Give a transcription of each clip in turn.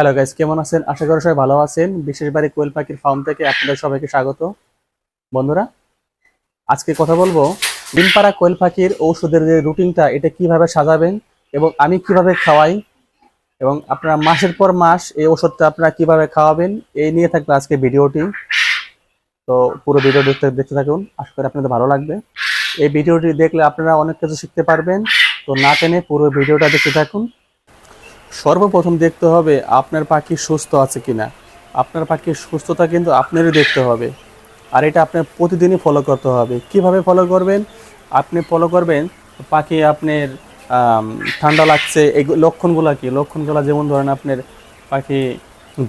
Hello guys কেমন আছেন? আশা করি সবাই ভালো আছেন। বিশেষ বাড়ি কোয়েল পাখির ফার্ম থেকে আপনাদের সবাইকে স্বাগত। বন্ধুরা, আজকে কথা বলব ডিমপাড়া কোয়েল পাখির ঔষধের যে রুটিনটা, এটা কীভাবে সাজাবেন এবং আমি কীভাবে খাওয়াই এবং আপনারা মাসের পর মাস এই ওষুধটা আপনারা কীভাবে খাওয়াবেন, এই নিয়ে থাকবে আজকে ভিডিওটি। তো পুরো ভিডিও দেখতে দেখতে থাকুন, আশা করি আপনাদের ভালো লাগবে। এই ভিডিওটি দেখলে আপনারা অনেক কিছু শিখতে পারবেন। তো না টেনে পুরো ভিডিওটা দেখতে থাকুন। সর্বপ্রথম দেখতে হবে আপনার পাখি সুস্থ আছে কিনা। আপনার পাখির সুস্থতা কিন্তু আপনারই দেখতে হবে। আর এটা আপনার প্রতিদিনই ফলো করতে হবে। কীভাবে ফলো করবেন? আপনি ফলো করবেন পাখি আপনার ঠান্ডা লাগছে, এই লক্ষণগুলো কি? লক্ষণগুলো যেমন ধরেন আপনার পাখি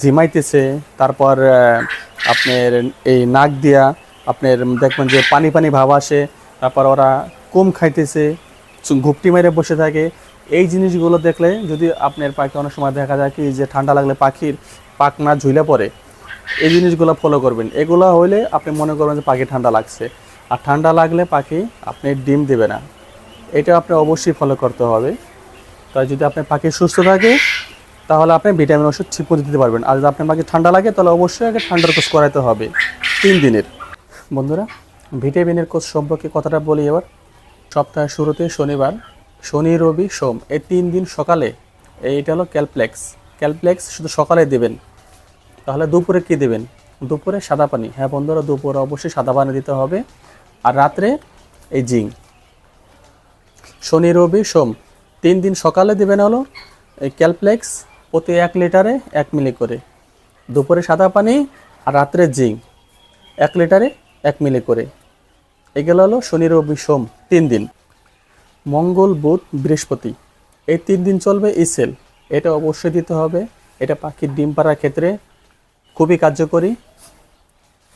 ঝিমাইতেছে, তারপর আপনার এই নাক দিয়া আপনার দেখবেন যে পানি পানি ভাব আসে, তারপর ওরা কম খাইতেছে, ঘুপটি মেরে বসে থাকে এই জিনিসগুলো দেখলে যদি আপনার পাখি অনেক সময় দেখা যায় কি, যে ঠান্ডা লাগলে পাখির পাখনা ঝুলে পড়ে, এই জিনিসগুলো ফলো করবেন। এগুলো হইলে আপনি মনে করবেন যে পাখি ঠান্ডা লাগছে। আর ঠান্ডা লাগলে পাখি আপনি ডিম দেবে না। এটা আপনি অবশ্যই ফলো করতে হবে। তাই যদি আপনার পাখি সুস্থ থাকে, তাহলে আপনি ভিটামিন ওষুধ মতো দিতে পারবেন। আর যদি আপনার পাখি ঠান্ডা লাগে, তাহলে অবশ্যই আগে ঠান্ডার কোর্স করাতে হবে। তিন দিনের। বন্ধুরা ভিটামিনের কোর্স সম্পর্কে কথাটা বলি এবার। সপ্তাহের শুরুতে শনিবার শনি, রবি, সোম, এই তিন দিন সকালে এইটা হলো ক্যালপ্লেক্স। ক্যালপ্লেক্স শুধু সকালে দেবেন। তাহলে দুপুরে কি দেবেন? দুপুরে সাদা পানি। হ্যাঁ বন্ধুরা, দুপুরে অবশ্যই সাদা পানি দিতে হবে। আর রাত্রে এই জিং শনি, রবি, সোম, তিন দিন সকালে দেবেন হলো এই ক্যালপ্লেক্স প্রতি এক লিটারে এক মিলি করে। দুপুরে সাদা পানি আর রাত্রে জিং এক লিটারে এক মিলি করে। এগুলো হলো শনি, রবি, সোম, তিন দিন। মঙ্গল, বুধ, বৃহস্পতি। এই তিন দিন চলবে ইসেল এটা অবশ্যই দিতে হবে। এটা পাখির ডিম পাড়ার ক্ষেত্রে খুবই কার্যকরী।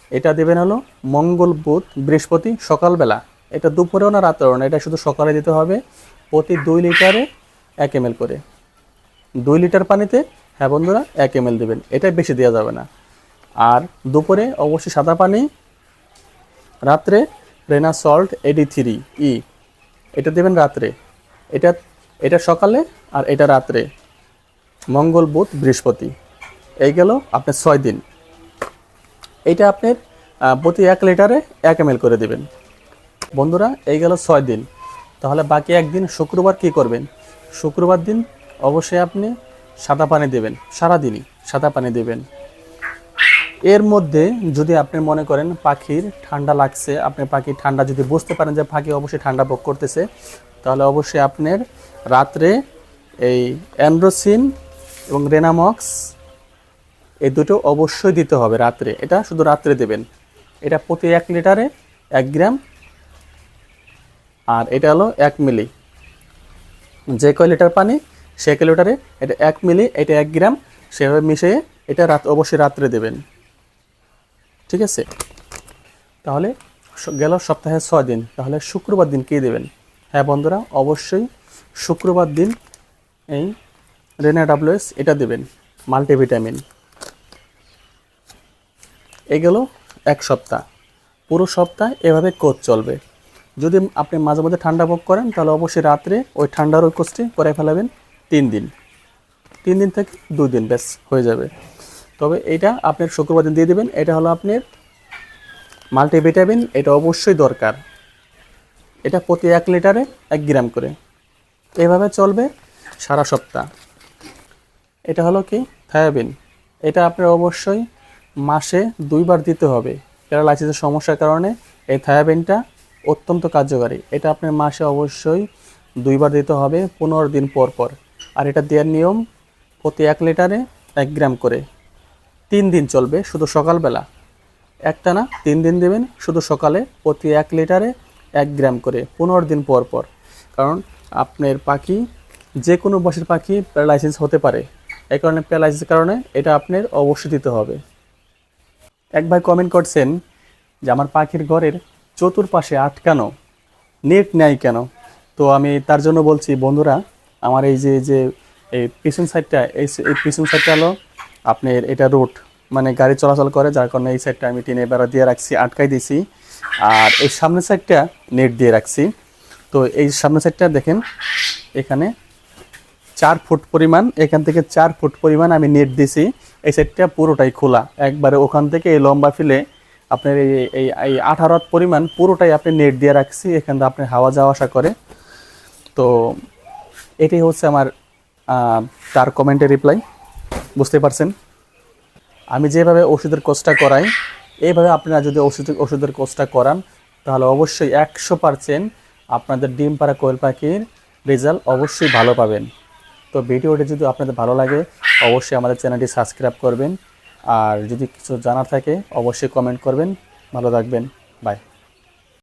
এটা দেবেন হলো মঙ্গল, বুধ, বৃহস্পতি, সকালবেলা। এটা দুপুরেও না রাত্রেও না, এটা শুধু সকালে দিতে হবে। প্রতি দুই লিটারে এক এম করে। দুই লিটার পানিতে হ্যাঁ বন্ধুরা, এক এম দেবেন। এটা বেশি দেওয়া যাবে না। আর দুপুরে অবশ্যই সাদা পানি, রাত্রে রেনা সল্ট, এডি থ্রি, ই। এটা দেবেন রাত্রে। এটা এটা সকালে আর এটা রাত্রে। মঙ্গল বুধ, বৃহস্পতি। এই গেল আপনার ছয় দিন। এইটা আপনার প্রতি এক লিটারে এক এম করে দেবেন। বন্ধুরা, এই গেল ছয় দিন। তাহলে বাকি একদিন শুক্রবার কি করবেন? শুক্রবার দিন অবশ্যই আপনি সাদা পানি দেবেন। সারাদিনই সাদা পানি দেবেন। এর মধ্যে যদি আপনি মনে করেন পাখির ঠান্ডা লাগছে, আপনি পাখি ঠান্ডা যদি বুঝতে পারেন যে পাখি অবশ্যই ঠান্ডা ভোগ করতেছে, তাহলে অবশ্যই আপনার রাত্রে এই অ্যান্ড্রোসিন এবং রেনামক্স এই দুটো অবশ্যই দিতে হবে রাত্রে। এটা শুধু রাত্রে দেবেন। এটা প্রতি এক লিটারে এক গ্রাম আর এটা হলো এক মিলি। যে কয় লিটার পানি, সে কয় লিটারে এটা এক মিলি, এটা এক গ্রাম, সেভাবে মিশিয়ে এটা রাত অবশ্যই রাত্রে দেবেন। ঠিক আছে? তাহলে গেল সপ্তাহে ছয় দিন। তাহলে শুক্রবার দিন কী দেবেন? হ্যাঁ বন্ধুরা, অবশ্যই শুক্রবার দিন এই রেনা ডাব্লিউএস এটা দেবেন, মাল্টিভিটামিন। এই গেল এক সপ্তাহ। পুরো সপ্তাহ এভাবে কোচ চলবে। যদি আপনি মাঝে মধ্যে ঠান্ডা ভোগ করেন, তাহলে অবশ্যই রাত্রে ওই ঠান্ডার ওই কোচটি করে ফেলাবেন তিন দিন। তিন দিন থেকে দুই দিন ব্যাস হয়ে যাবে। তবে এটা আপনার শুক্রবার দিন দিয়ে দেবেন। এটা হলো আপনার মাল্টিভিটামিন, এটা অবশ্যই দরকার। এটা প্রতি এক লিটারে এক গ্রাম করে। এভাবে চলবে সারা সপ্তাহ। এটা হলো কি? থায়াবিন। এটা আপনার অবশ্যই মাসে দুইবার দিতে হবে। প্যারালাইসিসের সমস্যার কারণে এই থায়াবিনটা অত্যন্ত কার্যকারী। এটা আপনার মাসে অবশ্যই দুইবার দিতে হবে, পনেরো দিন পর পর। আর এটা দেওয়ার নিয়ম, প্রতি এক লিটারে এক গ্রাম করে। তিন দিন চলবে শুধু সকালবেলা। একটা না, তিন দিন দেবেন শুধু সকালে প্রতি এক লিটারে এক গ্রাম করে, পনেরো দিন পর পর। কারণ আপনার পাখি যে কোনো বয়সের পাখি প্যারালাইসিস হতে পারে। এই কারণে প্যারালাইসিসের কারণে এটা আপনার অবশ্যই দিতে হবে। এক ভাই কমেন্ট করছেন যে, আমার পাখির ঘরের চতুর্পাশে আটকানো, নেট নেয় কেন? তো আমি তার জন্য বলছি, বন্ধুরা, আমার এই যে যে, এই পিছন সাইডটা এই পিছন সাইডটা হলো আপনার এটা রুট মানে গাড়ি চলাচল করে, যার কারণে এই সাইডটা আমি টিনে বেড়া দিয়ে রাখছি, আটকাই দিয়েছি আর এই সামনের সাইডটা নেট দিয়ে রাখছি। তো এই সামনের সাইডটা দেখেন, এখানে চার ফুট পরিমাণ, এখান থেকে চার ফুট পরিমাণ আমি নেট দিছি। এই সাইডটা পুরোটাই খোলা। একবারে ওখান থেকে এই লম্বা ফিলে আপনার এই এই এই আঠারো পরিমাণ পুরোটাই আপনি নেট দিয়ে রাখছি, এখান থেকে আপনি হাওয়া যাওয়া আসা করে। তো এটাই হচ্ছে আমার তার কমেন্টের রিপ্লাই বুঝতে পারছেন? আমি যেভাবে ওষুধের কোর্সটা করাই, এইভাবে আপনারা যদি ওষুধ, ওষুধের কোর্সটা করান, তাহলে অবশ্যই একশো পারসেন্ট আপনাদের ডিম পাড়া কোয়েল পাখির রেজাল্ট অবশ্যই ভালো পাবেন। তো ভিডিওটি যদি আপনাদের ভালো লাগে, অবশ্যই আমাদের চ্যানেলটি সাবস্ক্রাইব করবেন। আর যদি কিছু জানার থাকে, অবশ্যই কমেন্ট করবেন। ভালো থাকবেন। বাই।